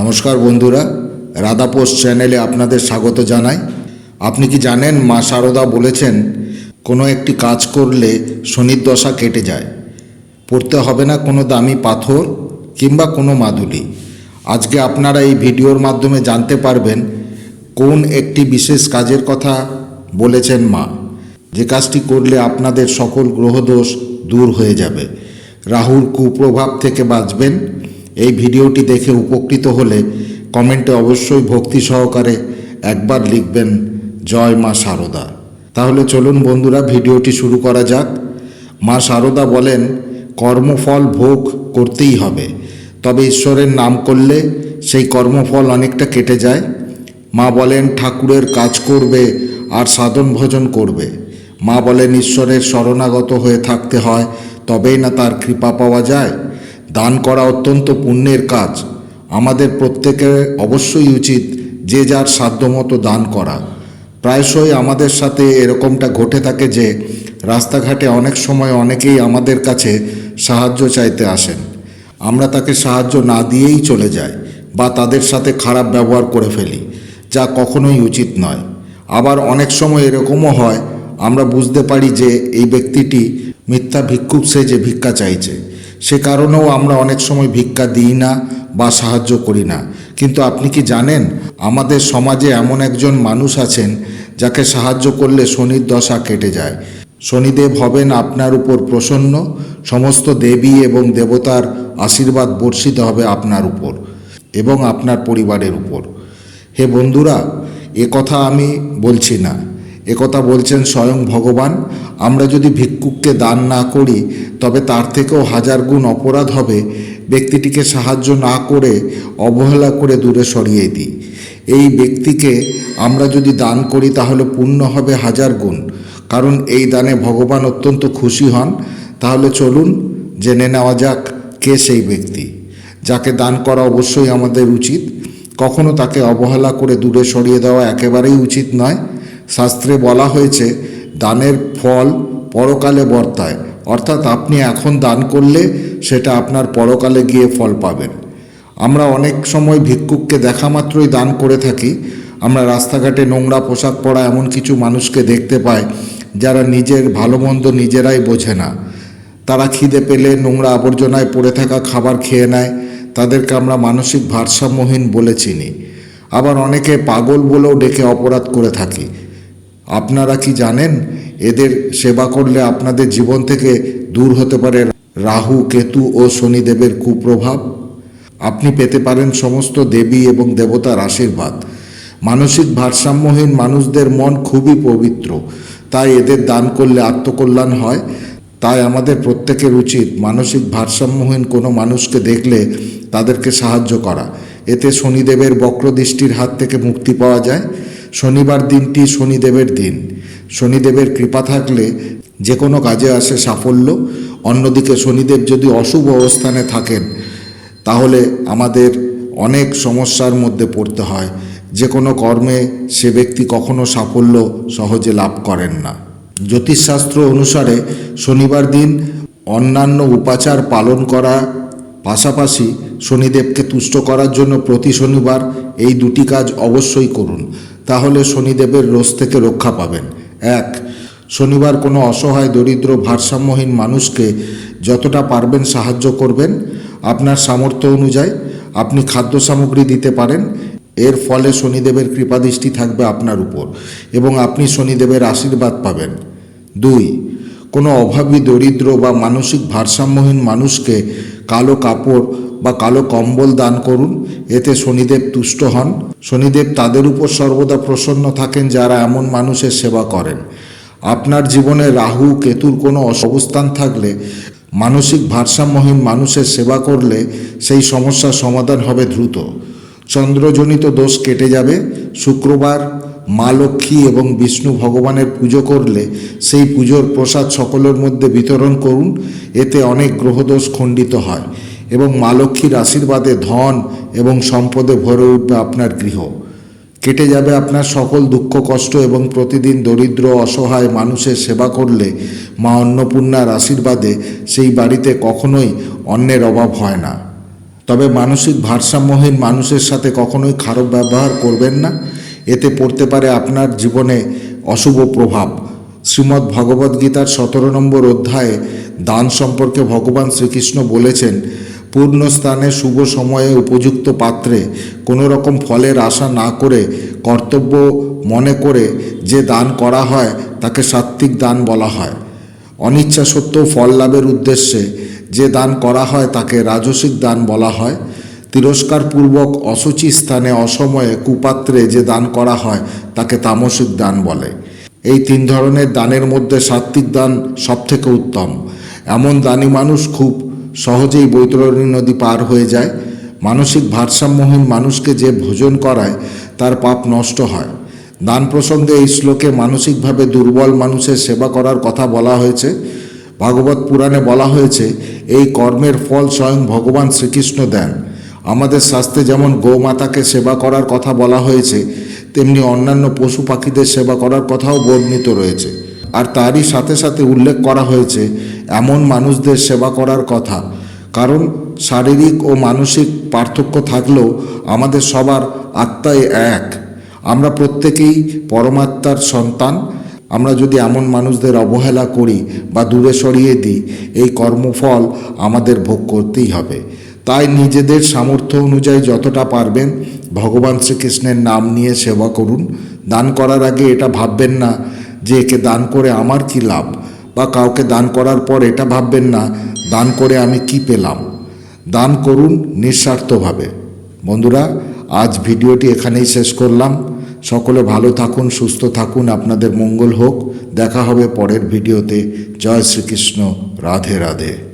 নমস্কার বন্ধুরা, রাধা পোস্ট চ্যানেলে আপনাদের স্বাগত জানাই। আপনি কি জানেন মা সারদা বলেছেন, কোনো একটি কাজ করলে শনির দশা কেটে যায়। পড়তে হবে না কোনো দামি পাথর কিংবা কোনো মাদুলি। আজকে আপনারা এই ভিডিওর মাধ্যমে জানতে পারবেন, কোন একটি বিশেষ কাজের কথা বলেছেন মা। যে কাজটি করলে আপনাদের সকল গ্রহদোষ দূর হয়ে যাবে। রাহুর কুপ্রভাব থেকে বাঁচবেন। এই ভিডিওটি দেখে উপকৃত হলে কমেন্টে অবশ্যই ভক্তি সহকারে একবার লিখবেন, জয় মা শারদা তাহলে চলুন বন্ধুরা, ভিডিওটি শুরু করা যাক। মা শারদা বলেন, কর্মফল ভোগ করতেই হবে। তবে ঈশ্বরের নাম করলে সেই কর্মফল অনেকটা কেটে যায়। মা বলেন, ঠাকুরের কাজ করবে আর সাধন ভজন করবে। মা বলেন, ঈশ্বরের শরণাগত হয়ে থাকতে হয়, তবেই না তার কৃপা পাওয়া যায়। দান করা অত্যন্ত পুণ্যের কাজ। আমাদের প্রত্যেকের অবশ্যই উচিত যে যার সাধ্যমতো দান করা। প্রায়শই আমাদের সাথে এরকমটা ঘটে থাকে যে রাস্তাঘাটে অনেক সময় অনেকেই আমাদের কাছে সাহায্য চাইতে আসেন। আমরা তাকে সাহায্য না দিয়েই চলে যাই বা তাদের সাথে খারাপ ব্যবহার করে ফেলি, যা কখনোই উচিত নয়। আবার অনেক সময় এরকমও হয়, আমরা বুঝতে পারি যে এই ব্যক্তিটি মিথ্যা ভিক্ষুক সেজে ভিক্ষা চাইছে। সে কারণেও আমরা অনেক সময় ভিক্ষা দিই না বা সাহায্য করি না। কিন্তু আপনি কি জানেন, আমাদের সমাজে এমন একজন মানুষ আছেন যাকে সাহায্য করলে শনির দশা কেটে যায়। শনিদেব হবেন আপনার উপর প্রসন্ন, সমস্ত দেবী এবং দেবতার আশীর্বাদ বর্ষিত হবে আপনার উপর এবং আপনার পরিবারের উপর। হে বন্ধুরা, এ কথা আমি বলছি না। এ কথা বলছেন স্বয়ং ভগবান, আমরা যদি ভিক্ষুককে দান না করি, তবে তার থেকেও হাজার গুণ অপরাধ হবে। ব্যক্তিটিকে সাহায্য না করে, অবহেলা করে দূরে সরিয়ে দিই। এই ব্যক্তিকে আমরা যদি দান করি, তাহলে পুণ্য হবে হাজার গুণ। কারণ এই দানে ভগবান অত্যন্ত খুশি হন। তাহলে চলুন, জেনে নেওয়া যাক কে সেই ব্যক্তি, যাকে দান করা অবশ্যই আমাদের উচিত। কখনো তাকে অবহেলা করে দূরে সরিয়ে দেওয়া একেবারেই উচিত নয়। শাস্ত্রে বলা হয়েছে, দানের ফল পরকালে বর্তায়। অর্থাৎ আপনি এখন দান করলে সেটা আপনার পরকালে গিয়ে ফল পাবেন। আমরা অনেক সময় ভিক্ষুককে দেখা মাত্রই দান করে থাকি। আমরা রাস্তাঘাটে নোংরা পোশাক পরা এমন কিছু মানুষকে দেখতে পাই, যারা নিজের ভালো মন্দ নিজেরাই বোঝে না। তারা খিদে পেলে নোংরা আবর্জনায় পড়ে থাকা খাবার খেয়ে নেয়। তাদেরকে আমরা মানসিক ভারসাম্যহীন বলে চিনি। আবার অনেকে পাগল বলেও ডেকে অপরাধ করে থাকি। আপনারা কি জানেন? এদের সেবা করলে আপনাদের জীবন থেকে দূর হতে পারে রাহু, কেতু ও শনিদেবের কুপ্রভাব। আপনি পেতে পারেন সমস্ত দেবী এবং দেবতার আশীর্বাদ। মানসিক ভারসাম্যহীন মানুষদের মন খুবই পবিত্র। তাই এদের দান করলে আত্মকল্যাণ হয়। তাই আমাদের প্রত্যেকের উচিত মানসিক ভারসাম্যহীন কোনো মানুষকে দেখলে তাদেরকে সাহায্য করা। এতে শনিদেবের বক্রদৃষ্টির হাত থেকে মুক্তি পাওয়া যায়। শনিবার দিনটি শনিদেবের দিন। শনিদেবের কৃপা থাকলে যে কোনো কাজে আসে সাফল্য। অন্যদিকে শনিদেব যদি অশুভ অবস্থানে থাকেন, তাহলে আমাদের অনেক সমস্যার মধ্যে পড়তে হয়। যে কোনো কর্মে সে ব্যক্তি কখনো সাফল্য সহজে লাভ করেন না। জ্যোতিষশাস্ত্র অনুসারে শনিবার দিন অন্যান্য উপাচার পালন করা, পাশাপাশি শনিদেবকে তুষ্ট করার জন্য প্রতি শনিবার এই দুটি কাজ অবশ্যই করুন। তাহলে শনিদেবের রোজ থেকে রক্ষা পাবেন। এক, শনিবার কোনো অসহায় দরিদ্র ভারসাম্যহীন মানুষকে যতটা পারবেন সাহায্য করবেন। আপনার সামর্থ্য অনুযায়ী আপনি খাদ্য সামগ্রী দিতে পারেন। এর ফলে শনিদেবের কৃপাদৃষ্টি থাকবে আপনার উপর এবং আপনি শনিদেবের আশীর্বাদ পাবেন। দুই, কোনো অভাবী দরিদ্র বা মানসিক ভারসাম্যহীন মানুষকে কালো কাপড় বা কালো কম্বল দান করুন। এতে শনিদেব তুষ্ট হন। শনিদেব তাদের উপর সর্বদা প্রসন্ন থাকেন, যারা এমন মানুষের সেবা করেন। আপনার জীবনে রাহু, কেতুর কোনো অবস্থান থাকলে, মানসিক ভারসাম্যহীন মানুষের সেবা করলে সেই সমস্যার সমাধান হবে দ্রুত। চন্দ্রজনিত দোষ কেটে যাবে। শুক্রবার মা লক্ষ্মী এবং বিষ্ণু ভগবানের পুজো করলে সেই পুজোর প্রসাদ সকলের মধ্যে বিতরণ করুন। এতে অনেক গ্রহদোষ খণ্ডিত হয়। এবং মা লক্ষ্মীর আশীর্বাদে ধন এবং সম্পদে ভরে উঠবে আপনার গৃহ। কেটে যাবে আপনার সকল দুঃখ, কষ্ট এবং প্রতিদিন দরিদ্র, অসহায় মানুষের সেবা করলে মা অন্নপূর্ণার আশীর্বাদে সেই বাড়িতে কখনোই অন্যের অভাব হয় না। তবে মানসিক ভারসাম্যহীন মানুষের সাথে কখনোই খারাপ ব্যবহার করবেন না। এতে পড়তে পারে আপনার জীবনে অশুভ প্রভাব। শ্রীমদ্ ভগবদ্গীতার সতেরো নম্বর অধ্যায়ে দান সম্পর্কে ভগবান শ্রীকৃষ্ণ বলেছেন পূর্ণ স্থানে শুভ সময়ে উপযুক্ত পাত্রে কোনো রকম ফলের আশা না করে, কর্তব্য মনে করে যে দান করা হয়, তাকে সাত্ত্বিক দান বলা হয়। অনিচ্ছা সত্ত্বেও ফল লাভের উদ্দেশ্যে যে দান করা হয়, তাকে রাজসিক দান বলা হয়। তিরস্কারপূর্বক অসুচি স্থানে অসময়ে কুপাত্রে যে দান করা হয়, তাকে তামসিক দান বলে। এই তিন ধরনের দানের মধ্যে সাত্ত্বিক দান সবথেকে উত্তম। এমন দানী মানুষ খুব সহজেই বৈতরণী নদী পার হয়ে যায়। মানসিক ভারসাম্যহীন মানুষকে যে ভোজন করায়, তার পাপ নষ্ট হয়। দান প্রসঙ্গে এই শ্লোকে মানসিকভাবে দুর্বল মানুষের সেবা করার কথা বলা হয়েছে। ভাগবত পুরাণে বলা হয়েছে, এই কর্মের ফল স্বয়ং ভগবান শ্রীকৃষ্ণ দেন। আমাদের শাস্ত্রে যেমন গৌমাতাকে সেবা করার কথা বলা হয়েছে, তেমনি অন্যান্য পশু পাখিদের সেবা করার কথাও বর্ণিত রয়েছে। আর তারই সাথে সাথে উল্লেখ করা হয়েছে এমন মানুষদের সেবা করার কথা। কারণ শারীরিক ও মানসিক পার্থক্য থাকলেও আমাদের সবার আত্মায় এক। আমরা প্রত্যেকেই পরমাত্মার সন্তান। আমরা যদি এমন মানুষদের অবহেলা করি বা দূরে সরিয়ে দিই, এই কর্মফল আমাদের ভোগ করতেই হবে। তাই নিজেদের সামর্থ্য অনুযায়ী যতটা পারবেন, ভগবান শ্রীকৃষ্ণের নাম নিয়ে সেবা করুন। দান করার আগে এটা ভাববেন না যে একে দান করে আমার কি লাভ? বা কাউকে দান করার পর এটা ভাববেন না, দান করে আমি কি পেলাম? দান করুন নিঃস্বার্থভাবে। বন্ধুরা, আজ ভিডিওটি এখানেই শেষ করলাম। সকলে ভালো থাকুন, সুস্থ থাকুন, আপনাদের মঙ্গল হোক। দেখা হবে পরের ভিডিওতে। জয় শ্রীকৃষ্ণ। রাধে রাধে।